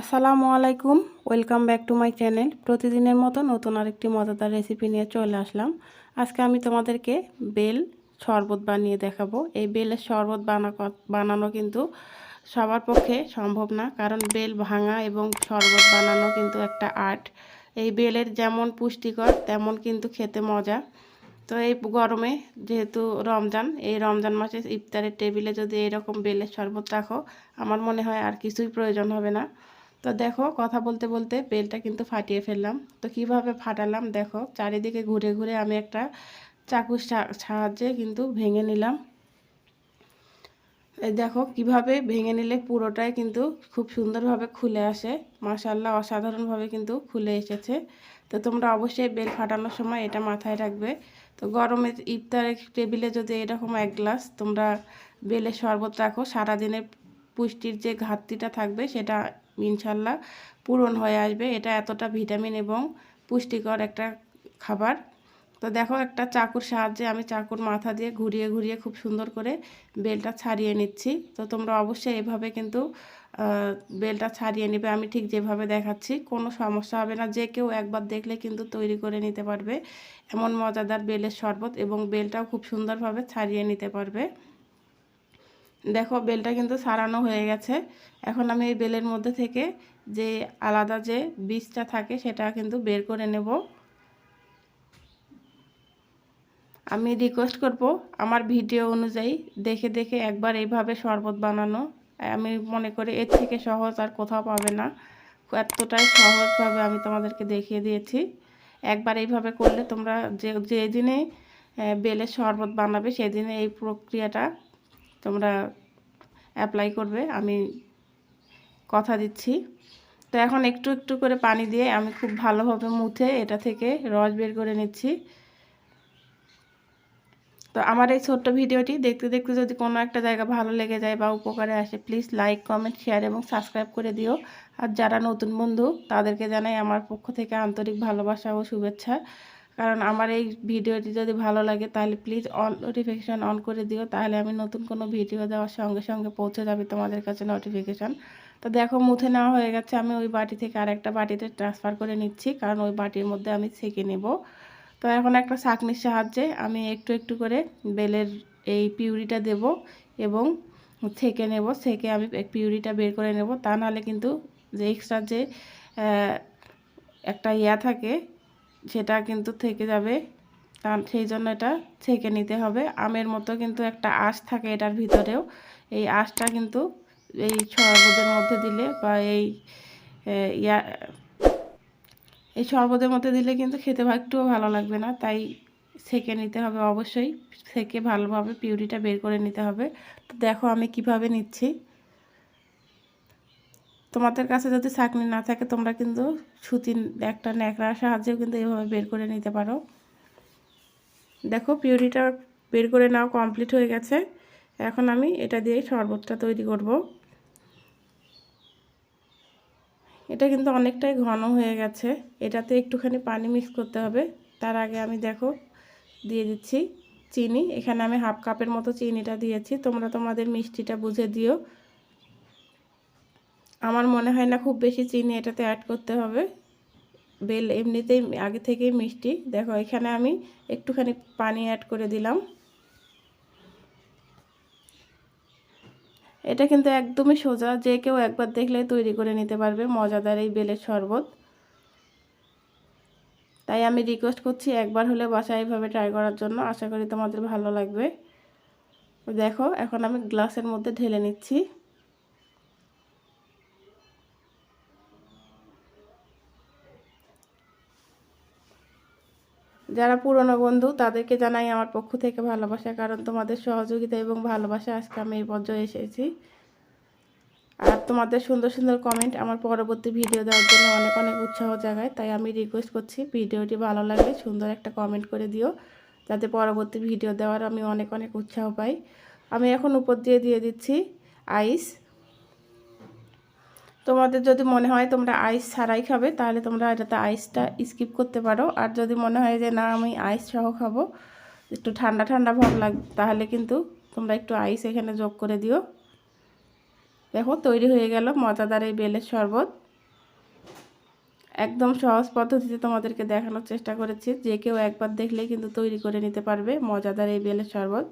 আসসালামু আলাইকুম, welcome back to my channel. প্রতিদিনের মতো নতুন আরেকটি মজাদার রেসিপি নিয়ে চলে আসলাম। আজকে আমি তোমাদেরকে বেল শরবত বানিয়ে দেখাবো। এই বেলের শরবত বানা বানানো কিন্তু সবার পক্ষে সম্ভব না, কারণ বেল ভাঙা এবং শরবত বানানো কিন্তু একটা আর্ট। এই বেলের যেমন পুষ্টিকর, তেমন কিন্তু খেতে মজা। তো এই গরমে যেহেতু রমজান, এই রমজান মাসে ইফতারের টেবিলে যদি এরকম বেলের শরবত রাখো, আমার মনে হয় আর কিছুই প্রয়োজন হবে না। তো দেখো কথা বলতে বলতে বেলটা কিন্তু ফাটিয়ে ফেললাম। তো কীভাবে ফাটালাম দেখো, চারিদিকে ঘুরে ঘুরে আমি একটা চাকুর সাহায্যে কিন্তু ভেঙে নিলাম। দেখো কীভাবে ভেঙে নিলে পুরোটাই কিন্তু খুব সুন্দরভাবে খুলে আসে মাসাল্লাহ অসাধারণভাবে কিন্তু খুলে এসেছে। তো তোমরা অবশ্যই বেল ফাটানোর সময় এটা মাথায় রাখবে। তো গরমে ইফতারের টেবিলে যদি এরকম এক গ্লাস তোমরা বেলের শরবত রাখো সারাদিনের পুষ্টির যে ঘাটতিটা থাকবে সেটা ইনশাল্লাহ পূরণ হয়ে আসবে। এটা এতটা ভিটামিন এবং পুষ্টিকর একটা খাবার। তো দেখো একটা চাকুর সাহায্যে আমি চাকুর মাথা দিয়ে ঘুরিয়ে ঘুরিয়ে খুব সুন্দর করে বেলটা ছাড়িয়ে নিচ্ছি। তো তোমরা অবশ্যই এভাবে কিন্তু বেলটা ছাড়িয়ে নেবে। আমি ঠিক যেভাবে দেখাচ্ছি, কোনো সমস্যা হবে না। যে কেউ একবার দেখলে কিন্তু তৈরি করে নিতে পারবে। এমন মজাদার বেলের শরবত এবং বেলটাও খুব সুন্দরভাবে ছাড়িয়ে নিতে পারবে। দেখো, বেলটা কিন্তু সারানো হয়ে গেছে। এখন আমি এই বেলের মধ্যে থেকে যে আলাদা যে বীজটা থাকে, সেটা কিন্তু বের করে নেব। আমি রিকোয়েস্ট করব আমার ভিডিও অনুযায়ী দেখে দেখে একবার এইভাবে শরবত বানানো। আমি মনে করি এর থেকে সহজ আর কোথাও পাবে না। এতটাই সহজভাবে আমি তোমাদেরকে দেখিয়ে দিয়েছি। একবার এইভাবে করলে তোমরা যে যে দিনে বেলের শরবত বানাবে, সেদিনে এই প্রক্রিয়াটা তোমরা অ্যাপ্লাই করবে, আমি কথা দিচ্ছি। তো এখন একটু একটু করে পানি দিয়ে আমি খুব ভালোভাবে মুছে এটা থেকে রস বের করে নিচ্ছি। তো আমার এই ছোট্ট ভিডিওটি দেখতে দেখতে যদি কোনো একটা জায়গা ভালো লেগে যায় বা উপকারে আসে প্লিজ লাইক কমেন্ট শেয়ার এবং সাবস্ক্রাইব করে দিও। আর যারা নতুন বন্ধু, তাদেরকে জানাই আমার পক্ষ থেকে আন্তরিক ভালোবাসা ও শুভেচ্ছা। কারণ আমার এই ভিডিওটি যদি ভালো লাগে, তাহলে প্লিজ অল নোটিফিকেশান অন করে দিও। তাহলে আমি নতুন কোনো ভিডিও দেওয়ার সঙ্গে সঙ্গে পৌঁছে যাবে তোমাদের কাছে নোটিফিকেশান তো দেখো মুথে নেওয়া হয়ে গেছে। আমি ওই বাটি থেকে আরেকটা বাটিতে ট্রান্সফার করে নিচ্ছি, কারণ ওই বাটির মধ্যে আমি ছেঁকে নেব। তো এখন একটা শাকনির সাহায্যে আমি একটু একটু করে বেলের এই পিউরিটা দেব এবং ছেঁকে নেব। ছেঁকে আমি পিউরিটা বের করে নেব। তা নাহলে কিন্তু যে এক্সট্রা যে একটা ইয়া থাকে সেটা কিন্তু থেকে যাবে। তা সেই জন্য এটা ছেঁকে নিতে হবে। আমের মতো কিন্তু একটা আঁশ থাকে এটার ভিতরেও। এই আঁশটা কিন্তু এই শরবতের মধ্যে দিলে বা এই ইয়া, এই শরবতের মধ্যে দিলে কিন্তু খেতে একটুও ভালো লাগবে না। তাই সেকে নিতে হবে অবশ্যই। সেকে ভালোভাবে পিউরিটা বের করে নিতে হবে। তো দেখো আমি কীভাবে নিচ্ছি। তোমাদের কাছে যদি ছাকনি না থাকে, তোমরা কিন্তু সুতি একটা ন্যাকড়ার সাহায্যেও কিন্তু এভাবে বের করে নিতে পারো। দেখো, পিউরিটা বের করে নাও কমপ্লিট হয়ে গেছে। এখন আমি এটা দিয়ে শরবতটা তৈরি করব। এটা কিন্তু অনেকটাই ঘন হয়ে গেছে। এটাতে একটুখানি পানি মিক্স করতে হবে। তার আগে আমি দেখো, দিয়ে দিচ্ছি চিনি। এখানে আমি হাফ কাপের মতো চিনিটা দিয়েছি। তোমরা তোমাদের মিষ্টিটা বুঝে দিও। আমার মনে হয় না খুব বেশি চিনি এটাতে অ্যাড করতে হবে। বেল এমনিতেই আগে থেকেই মিষ্টি। দেখো, এখানে আমি একটুখানি পানি অ্যাড করে দিলাম। এটা কিন্তু একদমই সোজা, যে কেউ একবার দেখলে তৈরি করে নিতে পারবে মজাদার এই বেলের শরবত। তাই আমি রিকোয়েস্ট করছি একবার হলে বাসায় এইভাবে ট্রাই করার জন্য। আশা করি তোমাদের ভালো লাগবে। দেখো, এখন আমি গ্লাসের মধ্যে ঢেলে নিচ্ছি। যারা পুরনো বন্ধু, তাদেরকে জানাই আমার পক্ষ থেকে ভালোবাসা, কারণ তোমাদের সহযোগিতা এবং ভালোবাসা আজকে আমি এই পর্যায়ে এসেছি। আর তোমাদের সুন্দর সুন্দর কমেন্ট আমার পরবর্তী ভিডিও দেওয়ার জন্য অনেক অনেক উৎসাহ জাগায়, তাই আমি রিকোয়েস্ট করছি ভিডিওটি ভালো লাগলে সুন্দর একটা কমেন্ট করে দিও, যাতে পরবর্তী ভিডিও দেওয়ার আমি অনেক অনেক উৎসাহ পাই। আমি এখন উপর দিয়ে দিয়ে দিচ্ছি আইস তোমাদের যদি মনে হয় তোমরা আইস ছাড়াই খাবে, তাহলে তোমরা এটাতে আইসটা স্কিপ করতে পারো। আর যদি মনে হয় যে, না, আমি আইস সহ খাব, একটু ঠান্ডা ঠান্ডা ভাব লাগ তাহলে কিন্তু তোমরা একটু আইস এখানে যোগ করে দিও। দেখো, তৈরি হয়ে গেল মজাদার এই বেলের শরবত। একদম সহজ পদ্ধতিতে তোমাদেরকে দেখানোর চেষ্টা করেছি। যে কেউ একবার দেখলেই কিন্তু তৈরি করে নিতে পারবে মজাদার এই বেলের শরবত।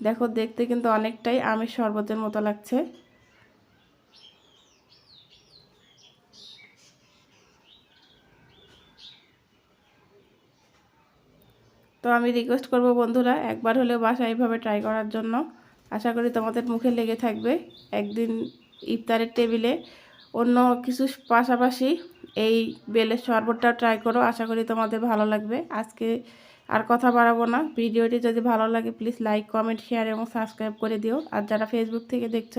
দেখো, দেখতে কিন্তু অনেকটাই আমের শরবতের মতো লাগছে। তো আমি রিকোয়েস্ট করব বন্ধুরা, একবার হলেও বাসা এইভাবে ট্রাই করার জন্য। আশা করি তোমাদের মুখে লেগে থাকবে। একদিন ইফতারের টেবিলে অন্য কিছু পাশাপাশি এই বেলের শরবতটাও ট্রাই করো। আশা করি তোমাদের ভালো লাগবে। আজকে আর কথা বাড়াবো না। ভিডিওটি যদি ভালো লাগে প্লিজ লাইক কমেন্ট শেয়ার এবং সাবস্ক্রাইব করে দিও। আর যারা ফেসবুক থেকে দেখছ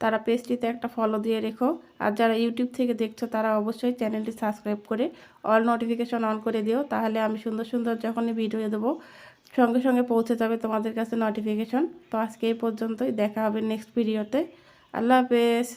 তারা পেজটিতে একটা ফলো দিয়ে রেখো। আর যারা ইউটিউব থেকে দেখছ, তারা অবশ্যই চ্যানেলটি সাবস্ক্রাইব করে অল নোটিফিকেশন অন করে দিও। তাহলে আমি সুন্দর সুন্দর যখনই ভিডিও দেবো, সঙ্গে সঙ্গে পৌঁছে যাবে তোমাদের কাছে নোটিফিকেশন তো আজকে এই পর্যন্তই। দেখা হবে নেক্সট ভিডিওতে আল্লাহ হাফেজ।